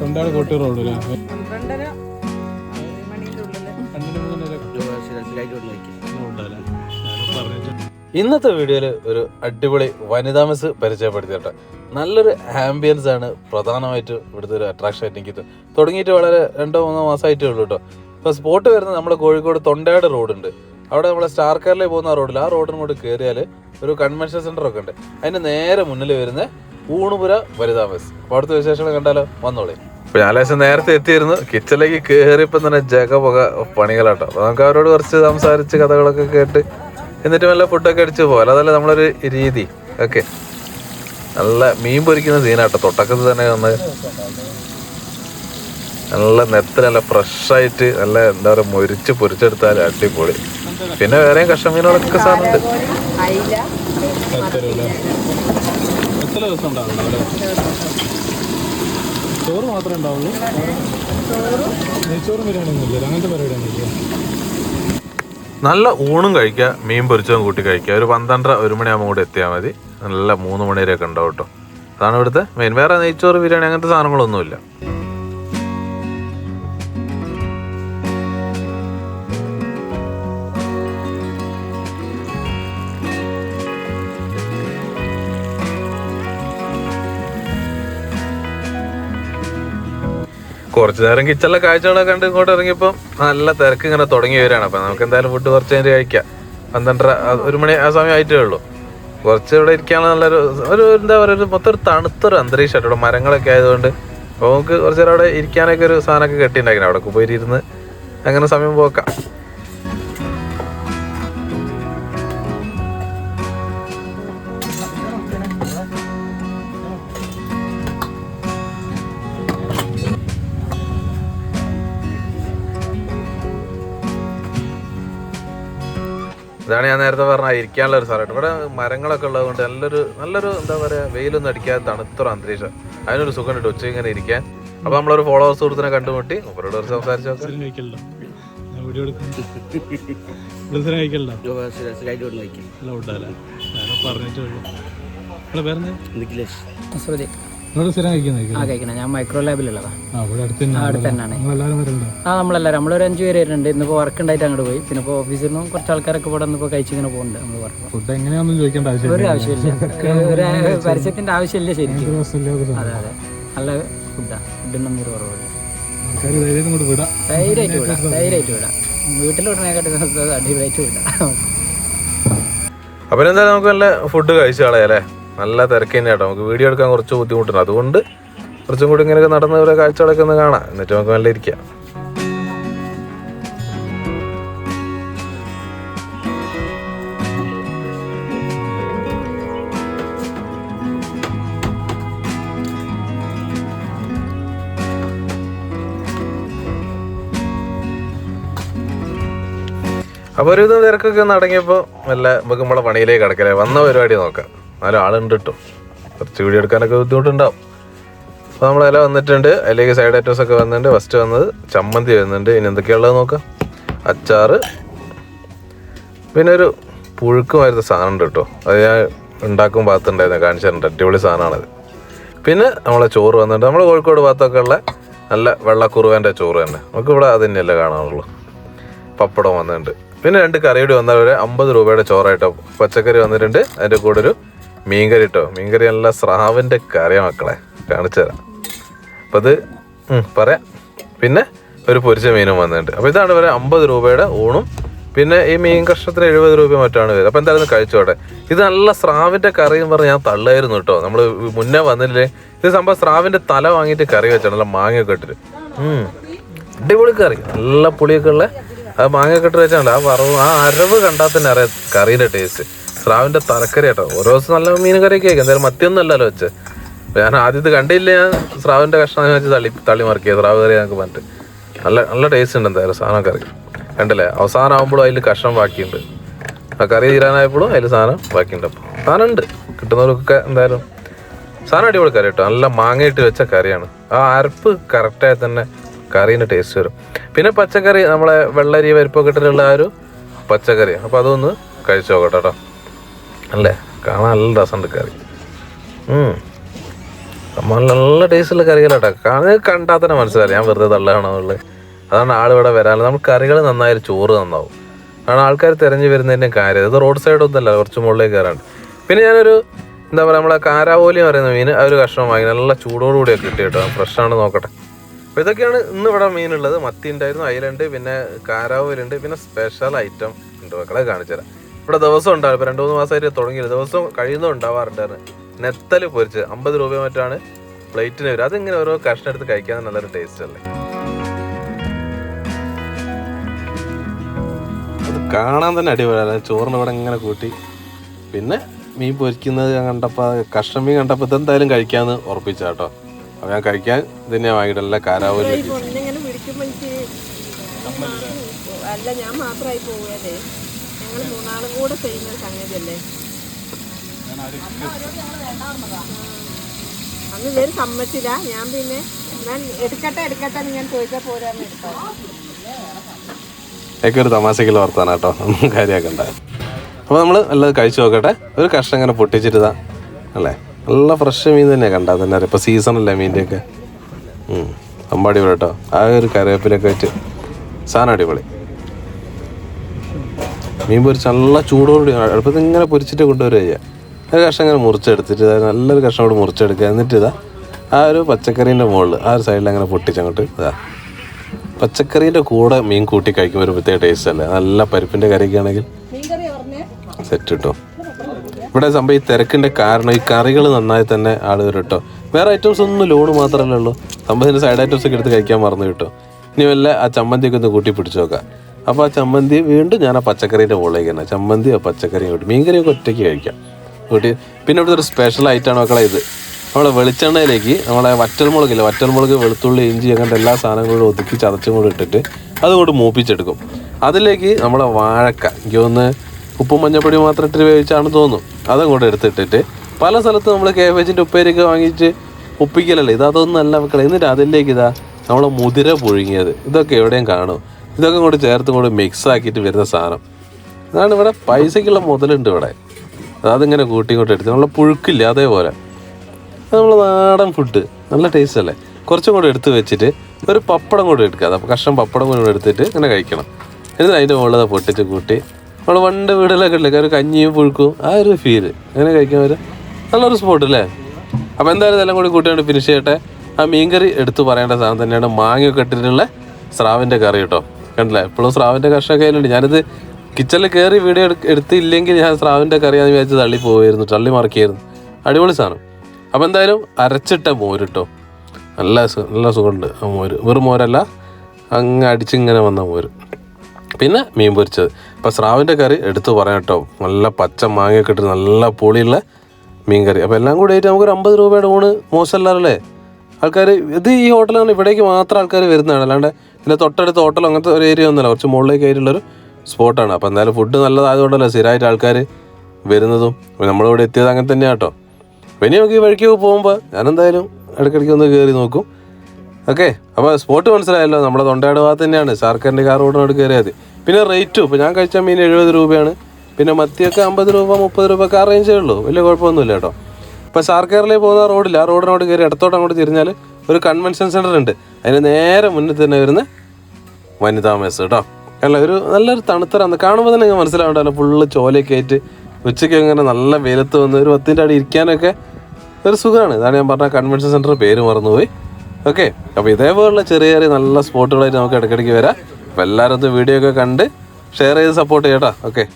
തൊണ്ടാട് Kottulli road പന്ത്രണ്ടര ഇന്നത്തെ വീഡിയോയിൽ ഒരു അടിപൊളി വനിതാ മിസ് പരിചയപ്പെടുത്തിയിട്ട് നല്ലൊരു ആംബിയൻസ് ആണ് പ്രധാനമായിട്ടും ഇവിടുത്തെ ഒരു അട്രാക്ഷൻ ആയിട്ട് എനിക്ക് തുടങ്ങിയിട്ട് വളരെ രണ്ടോ മൂന്നോ മാസമായിട്ടേ ഉള്ളൂ കേട്ടോ. ഇപ്പോൾ സ്പോട്ട് വരുന്നത് നമ്മുടെ കോഴിക്കോട് തൊണ്ടയാട് റോഡുണ്ട്. അവിടെ നമ്മളെ സ്റ്റാർ കാറിലേക്ക് പോകുന്ന ആ റോഡിൽ ആ റോഡിനും കൂടി കയറിയാൽ ഒരു കൺവെൻഷൻ സെന്റർ ഒക്കെ ഉണ്ട്. അതിന്റെ നേരെ മുന്നിൽ വരുന്ന ഊണുപുര വനിതാ മെസ് അപ്പോൾ അവിടുത്തെ വിശേഷങ്ങൾ കണ്ടാലോ? വന്നോളേ. അപ്പോൾ ഞാൻ ലേശം നേരത്തെ എത്തിയിരുന്നു. കിച്ചണിലേക്ക് കയറിയപ്പോൾ തന്നെ ജഗ പുക പണികളാട്ടോ. അപ്പോൾ നമുക്ക് അവരോട് കുറച്ച് സംസാരിച്ച് കഥകളൊക്കെ കേട്ട് എന്നിട്ട് നല്ല ഫുഡൊക്കെ അടിച്ച് പോകാം. അതല്ല നമ്മളൊരു രീതി. ഓക്കെ നല്ല മീൻ പൊരിക്കുന്ന സീനാട്ടോ. തൊട്ടക്കത്ത് തന്നെ വന്ന് നല്ല നെത്ത് നല്ല ഫ്രഷായിട്ട് നല്ല എന്താ പറയുക മൊരിച്ച് പൊരിച്ചെടുത്താൽ അടിപൊളി. പിന്നെ വേറെയും കഷ്ണമീനുകളൊക്കെ സാധനമുണ്ട്. എത്ര ദിവസം അല്ലേ? ചോറ് മാത്രമേ ഉണ്ടാവുള്ളൂ? നെയ്ച്ചോറും ബിരിയാണി ഒന്നും ഇല്ല അങ്ങനത്തെ പരിപാടി ഒന്നുമില്ല നല്ല ഊണും കഴിക്കുക മീൻ പൊരിച്ചതും കൂട്ടി കഴിക്കുക. ഒരു പന്ത്രണ്ടര ഒരു മണിയാകുമ്പോൾ കൂടെ എത്തിയാൽ മതി. നല്ല മൂന്ന് മണി വരെയൊക്കെ ഉണ്ടാവും കേട്ടോ. അതാണ് ഇവിടുത്തെ മെയിൻ വേറെ നെയ്ച്ചോറ് ബിരിയാണി അങ്ങനത്തെ സാധനങ്ങളൊന്നുമില്ല. കുറച്ചു നേരം കിച്ചണിലെ കാഴ്ചകളൊക്കെ കണ്ട് ഇങ്ങോട്ട് ഇറങ്ങിയപ്പോൾ നല്ല തിരക്ക് ഇങ്ങനെ തുടങ്ങി വരികയാണ് അപ്പം നമുക്ക് എന്തായാലും ഫുഡ് കുറച്ച് കഴിഞ്ഞ് കഴിക്കാം. പന്ത്രണ്ടര ഒരു മണി ആ സമയം ആയിട്ടേ ഉള്ളൂ. കുറച്ച് ഇവിടെ ഇരിക്കാനുള്ള നല്ലൊരു ഒരു എന്താ പറയുക ഒരു മൊത്തം ഒരു തണുത്തൊരു അന്തരീക്ഷമായിട്ട് ഇവിടെ മരങ്ങളൊക്കെ ആയതുകൊണ്ട് അപ്പോൾ നമുക്ക് കുറച്ച് നേരം അവിടെ ഇരിക്കാനൊക്കെ ഒരു സാധനമൊക്കെ കെട്ടിയിട്ടുണ്ടായിരുന്നു. അവിടെ പോയിരുന്ന് അങ്ങനെ സമയം പോക്കാം. ഇതാണ് ഞാൻ നേരത്തെ പറഞ്ഞ ഇരിക്കാനുള്ള ഒരു സ്ഥലമായിട്ട്. ഇവിടെ മരങ്ങളൊക്കെ ഉള്ളതുകൊണ്ട് നല്ലൊരു നല്ലൊരു എന്താ പറയുക വെയിലൊന്നും അടിക്കാതെ തണുത്തൊരു അന്തരീക്ഷം. അതിനൊരു സുഖം ഉണ്ട് ഉച്ച ഇങ്ങനെ ഇരിക്കാൻ. അപ്പൊ നമ്മളൊരു ഫോളോവേഴ്സ് സുഹൃത്തിനെ കണ്ടുമുട്ടി. അവരോട് ഒരു സംസാരിച്ചു നോക്കാം. ആ കഴിക്കണം. ഞാൻ മൈക്രോ അടുത്ത് തന്നെയാണ് നിങ്ങളെല്ലാവരും വരുന്നുണ്ടോ ആ നമ്മളെല്ലാവരും. നമ്മളൊരു അഞ്ച് പേര് വരുന്നുണ്ട്. ഇന്നിപ്പോൾ വർക്ക് ഉണ്ടായിട്ട് അങ്ങോട്ട് പോയി. പിന്നെ ഇപ്പോൾ ഓഫീസിൽ നിന്നും കുറച്ച് ആൾക്കാരൊക്കെ ഇവിടെ പോകുന്നുണ്ട് നമ്മൾ വർക്ക് ഫുഡ് എങ്ങനെയാണെന്ന് ചോദിക്കേണ്ട ഒരു ആവശ്യമില്ല. ആവശ്യമില്ല ഒരു പരസ്യത്തിന്റെ ആവശ്യമില്ല ശരിക്കും. അതെ അതെ. നല്ല ഫുഡാണ് ഫുഡിനൊന്നും ഒരു കുറവില്ല ആൾക്കാർ ധൈര്യം കൊണ്ട് വിടാം. ധൈര്യമായിട്ട് വിടാം. ധൈര്യമായിട്ട് വിടാം. വീട്ടിൽ അടിപൊളിയായിട്ട് വിടാം. അപ്പൊ എന്തായാലും നമുക്ക് നല്ല ഫുഡ് കഴിച്ചു കളയാലേ നല്ല തിരക്ക് തന്നെ കേട്ടോ. നമുക്ക് വീഡിയോ എടുക്കാൻ കുറച്ച് ബുദ്ധിമുട്ടുണ്ട്. അതുകൊണ്ട് കുറച്ചും കൂടി ഇങ്ങനെയൊക്കെ നടന്ന് ഇവരെ കാഴ്ചകളൊക്കെ ഒന്ന് കാണാം. എന്നിട്ട് നമുക്ക് നല്ല ഇരിക്കാം. അപ്പോൾ ഒരു തിരക്കൊക്കെ ഒന്ന് അടങ്ങിയപ്പോൾ നല്ല നമുക്ക് നമ്മളെ പണിയിലേക്ക് കിടക്കലേ വന്ന പരിപാടി നോക്കാം. നാലും ആളുണ്ട് കിട്ടും കുറച്ച് വീഡിയോ എടുക്കാനൊക്കെ ബുദ്ധിമുട്ടുണ്ടാവും അപ്പോൾ ഇല വന്നിട്ടുണ്ട്. അതിലേക്ക് സൈഡ് ഐറ്റംസ് ഒക്കെ വന്നിട്ടുണ്ട്. ഫസ്റ്റ് വന്നത് ചമ്മന്തി വരുന്നുണ്ട്. ഇനി എന്തൊക്കെയുള്ളത് നോക്കാം. അച്ചാറ്. പിന്നെ ഒരു പുഴുക്ക് വരുന്ന സാധനം ഉണ്ട് കേട്ടോ അത് ഞാൻ ഉണ്ടാക്കും ഭാഗത്തുണ്ടായിരുന്നു കാണിച്ചിട്ടുണ്ട് അടിപൊളി സാധനമാണത്. പിന്നെ നമ്മളെ ചോറ് വന്നിട്ടുണ്ട്. നമ്മൾ കോഴിക്കോട് ഭാഗത്തൊക്കെ ഉള്ള നല്ല വെള്ളക്കുറുവന്റെ ചോറ് തന്നെ. നമുക്ക് ഇവിടെ അത് തന്നെയല്ലേ കാണാനുള്ളൂ പപ്പടം വന്നിട്ടുണ്ട്. പിന്നെ രണ്ട് കറിയുടെ വന്നാൽ അമ്പത് രൂപയുടെ ചോറായിട്ടോ പച്ചക്കറി വന്നിട്ടുണ്ട്. അതിന്റെ കൂടെ ഒരു മീൻകറി കേട്ടോ മീൻകറി നല്ല സ്രാവിന്റെ കറിയാ മക്കളെ. കാണിച്ചു തരാം. അപ്പം അത് പറയാം. പിന്നെ ഒരു പൊരിച്ച മീനും വന്നിട്ടുണ്ട്. അപ്പോൾ ഇതാണ് വരെ അമ്പത് രൂപയുടെ ഊണും. പിന്നെ ഈ മീൻ കഷ്ണത്തിന് എഴുപത് രൂപ മറ്റാണ് വരുന്നത് അപ്പോൾ എന്തായാലും കഴിച്ചോട്ടെ. ഇത് നല്ല സ്രാവിന്റെ കറി എന്ന് ഞാൻ തള്ളായിരുന്നു കേട്ടോ നമ്മൾ മുന്നേ വന്നില്ലേ? ഇത് സംഭവം സ്രാവിന്റെ തല വാങ്ങിയിട്ട് കറി വെച്ചാണ്. നല്ല മാങ്ങയൊക്കെ ഇട്ടിട്ട്. അടിപൊളി കറി. നല്ല പുളിയൊക്കെ ഉള്ള ആ മാങ്ങയൊക്കെ ഇട്ട് വെച്ചാണല്ലോ ആ വറവ് ആ അരവ് കണ്ടാൽ തന്നെ അറിയാം കറീന്റെ ടേസ്റ്റ് സ്രാവിന്റെ തലക്കറി കേട്ടോ. ഓരോ ദിവസം നല്ല മീൻ കറിയൊക്കെ ആയിരിക്കും. എന്തായാലും മത്തിയൊന്നും അല്ലല്ലോ വെച്ച്. ഞാൻ ആദ്യത്തെ കണ്ടില്ല ഞാൻ സ്രാവിന്റെ കഷ്ണം വെച്ച് തള്ളി തള്ളി മറിക്കുക. സ്രാവ് കറി ഞങ്ങൾക്ക് പറഞ്ഞിട്ട്. നല്ല നല്ല ടേസ്റ്റ് ഉണ്ട് എന്തായാലും സാധനം കറി. കണ്ടില്ലേ? അവസാനം ആകുമ്പോഴും അതിൽ കഷ്ണം ബാക്കിയുണ്ട്. ആ കറി തീരാനായപ്പോഴും അതിൽ സാധനം ബാക്കിയുണ്ട്. അപ്പോൾ സാധനം ഉണ്ട് കിട്ടുന്നവർക്കൊക്കെ എന്തായാലും സാധനം അടിപൊളി കറി കേട്ടോ. നല്ല മാങ്ങയിട്ട് വെച്ച കറിയാണ്. ആ അരപ്പ് കറക്റ്റായി തന്നെ കറീന്റെ ടേസ്റ്റ് വരും. പിന്നെ പച്ചക്കറി നമ്മളെ വെള്ളരി പരിപ്പൊക്കെ ഇട്ടിട്ടുള്ള ആ ഒരു പച്ചക്കറി അപ്പോൾ അതൊന്ന് കഴിച്ചു നോക്കട്ടെ കേട്ടോ. അല്ലേ? കാണാൻ നല്ല രസമുണ്ട് കറി. നമ്മൾ നല്ല ടേസ്റ്റുള്ള കറികളാട്ടോ. കാണുന്നത് കണ്ടാൽ തന്നെ മനസ്സിലായി. ഞാൻ വെറുതെ തള്ളാണെന്നുള്ളത് അതാണ് ഇവിടെ വരാൻ നമ്മൾ കറികൾ നന്നായാലും ചോറ് നന്നാവും. അതാണ് ആൾക്കാർ തിരഞ്ഞു വരുന്നതിന്റെ കാര്യം. ഇത് റോഡ് സൈഡ് ഒന്നല്ല കുറച്ച് മുകളിലേക്ക് കയറാണ്ട് പിന്നെ ഞാനൊരു എന്താ പറയുക നമ്മളെ കാരാവോലി എന്ന് പറയുന്ന മീൻ ആ ഒരു കഷ്ണം വാങ്ങി. നല്ല ചൂടോടുകൂടിയൊക്കെ കിട്ടി. കേട്ടോ ഫ്രഷ് ആണ് നോക്കട്ടെ. അപ്പോൾ ഇതൊക്കെയാണ് ഇന്ന് ഇവിടെ മീനുള്ളത്. മത്തി ഉണ്ടായിരുന്നു അയിലുണ്ട് പിന്നെ കാരാവോലുണ്ട് പിന്നെ സ്പെഷ്യൽ ഐറ്റം ഉണ്ട്. മക്കളെ കാണിച്ചു തരാം ഇവിടെ ദിവസം ഉണ്ടാവും ഇപ്പോൾ രണ്ട് മൂന്ന് മാസമായിട്ട് തുടങ്ങിയില്ല. ദിവസം കഴിയുന്നത് ഉണ്ടാവാറുണ്ടായിരുന്നു നെത്തൽ പൊരിച്ച് അമ്പത് രൂപ മറ്റാണ് പ്ലേറ്റിന് വരും അതിങ്ങനെ ഓരോ കഷ്ണം എടുത്ത് കഴിക്കാൻ നല്ലൊരു ടേസ്റ്റ് അല്ലേ? അത് കാണാൻ തന്നെ അടിപൊളിയാണ് ചോറിന് ഇവിടെ ഇങ്ങനെ കൂട്ടി. പിന്നെ മീൻ പൊരിക്കുന്നത് ഞാൻ കണ്ടപ്പോൾ കഷ്ണം മീൻ കണ്ടപ്പോൾ ഇതെന്തായാലും കഴിക്കാമെന്ന് ഉറപ്പിച്ച കേട്ടോ. അപ്പോൾ ഞാൻ കഴിക്കാൻ ഇതിനെ വാങ്ങിയിട്ടല്ല എനിക്ക് അല്ല ഞാൻ മാത്രമായി പോവുകയല്ലേ? ഞങ്ങൾ മൂന്നാളും കൂടെ ചെയ്യുന്ന ഒരു സംഗതിയല്ലേ? അന്ന് ഇവർ സമ്മതിച്ചില്ല. ഞാൻ പിന്നെ ഞാൻ എടുക്കട്ടെ എടുക്കട്ടെ എന്ന് ഞാൻ ചോദിച്ചാൽ പോരാന്ന് എടുത്തോ. ഒക്കെ ഒരു തമാശക്കുള്ള വർത്താനം കേട്ടോ. കാര്യമാക്കണ്ട അപ്പോൾ നമ്മൾ എല്ലാം കഴിച്ചു നോക്കട്ടെ. ഒരു കഷ്ണം ഇങ്ങനെ പൊട്ടിച്ചിട്ട് അല്ലേ? നല്ല ഫ്രഷ് മീൻ തന്നെയാണ് കണ്ടാൽ തന്നെ ഇപ്പോൾ സീസണല്ലേ മീന്റെയൊക്കെ അമ്പാടി കേട്ടോ. ആ ഒരു കറിവേപ്പിലൊക്കെ വെച്ച്. സാധനം അടിപൊളി. മീൻ പൊരിച്ച് നല്ല ചൂടോടുകൂടി അടുപ്പത്ത് ഇങ്ങനെ പൊരിച്ചിട്ട് കൊണ്ടുവരിക ചെയ്യുക ഒരു കഷ്ണം ഇങ്ങനെ മുറിച്ചെടുത്തിട്ട് നല്ലൊരു കഷ്ണം കൂടി മുറിച്ചെടുക്കുക. എന്നിട്ട് ഇതാ ആ ഒരു പച്ചക്കറീന്റെ മുകളിൽ ആ ഒരു സൈഡിൽ അങ്ങനെ പൊട്ടിച്ചങ്ങോട്ട് ഇതാ. പച്ചക്കറീന്റെ കൂടെ മീൻ കൂട്ടി കഴിക്കുമ്പോൾ ഒരു പ്രത്യേക ടേസ്റ്റ് അല്ലേ? നല്ല പരിപ്പിന്റെ കറിയൊക്കെ ആണെങ്കിൽ സെറ്റ് കിട്ടും. ഇവിടെ സംഭവം ഈ തിരക്കിന്റെ കാരണം ഈ കറികൾ നന്നായി തന്നെ ആളുകൾ കേട്ടോ. വേറെ ഐറ്റംസ് ഒന്നും ലോഡ് മാത്രമല്ലേ ഉള്ളൂ. സംഭവത്തിന്റെ സൈഡ് ഐറ്റംസ് ഒക്കെ എടുത്ത് കഴിക്കാൻ മറന്നു കിട്ടും. ഇനി വല്ല ആ ചമ്മന്തിയൊക്കെ ഒന്ന് കൂട്ടി പിടിച്ചു നോക്കാം. അപ്പോൾ ആ ചമ്മന്തി വീണ്ടും ഞാൻ ആ പച്ചക്കറീന്റെ മുകളിലേക്ക് തന്നെ ചമ്മന്തി ആ പച്ചക്കറിയും കൂട്ടി മീൻകറിയൊക്കെ ഒറ്റയ്ക്ക് കഴിക്കാം. കൂട്ടി പിന്നെ ഇവിടുത്തെ ഒരു സ്പെഷ്യൽ ഐറ്റമാണ് മക്കളെ ഇത്. നമ്മളെ വെളിച്ചെണ്ണയിലേക്ക് നമ്മളെ വറ്റൽമുളകില്ല വറ്റൽമുളക് വെളുത്തുള്ളി ഇഞ്ചി അങ്ങനത്തെ എല്ലാ സാധനങ്ങളും ഒതുക്കി ചതച്ചും കൂടി ഇട്ടിട്ട് അതുകൊണ്ട് മൂപ്പിച്ചെടുക്കും. അതിലേക്ക് നമ്മളെ വാഴക്ക എനിക്ക് തോന്നുന്നു ഉപ്പും മഞ്ഞപ്പൊടി മാത്രം ഇട്ടിട്ട് തോന്നും തോന്നുന്നു. കൂടെ എടുത്തിട്ടിട്ട് പല സ്ഥലത്തും നമ്മൾ കേബേജിന്റെ ഉപ്പേരിയൊക്കെ വാങ്ങിച്ച് ഉപ്പിക്കലല്ലേ ഇത് അതൊന്നും അല്ല മക്കളെ എന്നിട്ട് അതിലേക്ക് ഇതാ നമ്മളെ മുതിര പുഴുങ്ങിയത്. ഇതൊക്കെ എവിടെയും കാണും. ഇതൊക്കെ കൂടി ചേർത്തും കൂടി മിക്സ് ആക്കിയിട്ട് വരുന്ന സാധനം. അതാണ് ഇവിടെ പൈസയ്ക്കുള്ള മുതലുണ്ട് ഇവിടെ. അതിങ്ങനെ കൂട്ടി ഇങ്ങോട്ട് എടുത്ത് നമ്മളെ പുഴുക്കില്ല അതേപോലെ. നമ്മൾ നാടൻ ഫുഡ് നല്ല ടേസ്റ്റ് അല്ലേ? കുറച്ചും കൂടെ എടുത്ത് വെച്ചിട്ട് ഒരു പപ്പടം കൂടെ എടുക്കുക. അപ്പോൾ കഷ്ണം പപ്പടം കൂടെ എടുത്തിട്ട് ഇങ്ങനെ കഴിക്കണം. എന്നിട്ട് അതിന്റെ മുകളിൽ പൊട്ടിച്ച് കൂട്ടി നമ്മൾ പണ്ട് വീടുകളൊക്കെ ഇല്ലേ? ഒരു കഞ്ഞിയും പുഴുക്കും. ആ ഒരു ഫീൽ അങ്ങനെ കഴിക്കാൻ വരും നല്ലൊരു സ്പോട്ട് അല്ലേ? അപ്പോൾ എന്തായാലും ഇതെല്ലാം കൂടി കൂട്ടിയാണ് ഫിനിഷ് ചെയ്യട്ടെ. ആ മീൻകറി എടുത്തു പറയേണ്ട സാധനം തന്നെയാണ് മാങ്ങയൊക്കെ ഇട്ടിട്ടുള്ള സ്രാവിന്റെ കറി കേട്ടോ. കണ്ടില്ലേ. എപ്പോഴും സ്രാവിന്റെ കഷ കയ്യിലുണ്ട്. ഞാനിത് കിച്ചണിൽ കയറി വീഡിയോ എടുത്തില്ലെങ്കിൽ ഞാൻ സ്രാവിന്റെ കറിയാന്ന് വിചാരിച്ച് തള്ളി പോവായിരുന്നു തള്ളി മറക്കിയായിരുന്നു അടിപൊളി സാധനം. അപ്പോൾ എന്തായാലും അരച്ചിട്ട മോര് കേട്ടോ നല്ല നല്ല സുഖമുണ്ട് ആ മോര്. വെറും മോരല്ല അങ്ങ് അടിച്ചിങ്ങനെ വന്ന മോര്. പിന്നെ മീൻ പൊരിച്ചത്. അപ്പോൾ സ്രാവിന്റെ കറി എടുത്ത് പറയാം കേട്ടോ. നല്ല പച്ച മാങ്ങയൊക്കെ ഇട്ട് നല്ല പൊളിയുള്ള മീൻ കറി. അപ്പോൾ എല്ലാം കൂടി ആയിട്ട് നമുക്കൊരു അമ്പത് രൂപയുടെ ഊണ് മോശമല്ലല്ലേ ആൾക്കാർ ഇത് ഈ ഹോട്ടലാണ് ഇവിടേക്ക് മാത്രം ആൾക്കാർ വരുന്നതാണ്. അല്ലാണ്ട് ഇതിന്റെ തൊട്ടടുത്ത ഹോട്ടൽ അങ്ങനത്തെ ഒരു ഏരിയ ഒന്നുമല്ല. കുറച്ച് മുകളിലേക്ക് ആയിട്ടുള്ളൊരു സ്പോട്ടാണ് അപ്പോൾ എന്തായാലും ഫുഡ് നല്ലതായതുകൊണ്ടല്ലോ സ്ഥിരമായിട്ട് ആൾക്കാർ വരുന്നതും. നമ്മളിവിടെ എത്തിയത് അങ്ങനെ തന്നെയാണ് കേട്ടോ പിന്നെ നമുക്ക് ഈ വഴിക്ക് പോകുമ്പോൾ ഞാനെന്തായാലും ഇടയ്ക്കിടയ്ക്ക് ഒന്ന് കയറി നോക്കും. ഓക്കെ? അപ്പോൾ സ്പോട്ട് മനസ്സിലായല്ലോ. നമ്മുടെ തൊണ്ടയുടെ ഭാഗത്ത് തന്നെയാണ്. ശാർക്കറിന്റെ കാർ റോഡിനോട് കയറിയാൽ മതി. പിന്നെ റേറ്റും ഇപ്പോൾ ഞാൻ കഴിച്ച മീൻ എഴുപത് രൂപയാണ്. പിന്നെ മത്തിയൊക്കെ അമ്പത് രൂപ മുപ്പത് രൂപ കാർ റേഞ്ചേ ഉള്ളൂ. വലിയ കുഴപ്പമൊന്നുമില്ല കേട്ടോ ഇപ്പോൾ ശാർക്കറിലേക്ക് പോകുന്ന റോഡില്ല. ആ റോഡിനോട് കയറി ഇടത്തോട്ട് അങ്ങോട്ട് തിരിഞ്ഞാൽ ഒരു കൺവെൻഷൻ സെന്റർ ഉണ്ട് അതിന് നേരെ മുന്നിൽ തന്നെ വരുന്ന വനിതാ മെസ് കേട്ടോ. അല്ല? ഒരു നല്ലൊരു തണുത്തരാന്ന് കാണുമ്പോൾ തന്നെ നിങ്ങൾ മനസ്സിലാവണ്ടല്ലോ. ഫുള്ള് ചോലയൊക്കെ ആയിട്ട് ഉച്ചയ്ക്ക് അങ്ങനെ നല്ല വെയിലത്ത് വന്ന് ഒരു പത്തിന്റെ അടി ഇരിക്കാനൊക്കെ ഒരു സുഖമാണ് ഇതാണ് ഞാൻ പറഞ്ഞ കൺവെൻഷൻ സെന്റർ പേര് മറന്നുപോയി. ഓക്കെ. അപ്പോൾ ഇതേപോലുള്ള ചെറിയ ചെറിയ നല്ല സ്പോട്ടുകളായിട്ട് നമുക്ക് ഇടയ്ക്കിടയ്ക്ക് വരാം. അപ്പോൾ എല്ലാവരും വീഡിയോ ഒക്കെ കണ്ട് ഷെയർ ചെയ്ത് സപ്പോർട്ട് ചെയ്യട്ടോ ഓക്കെ.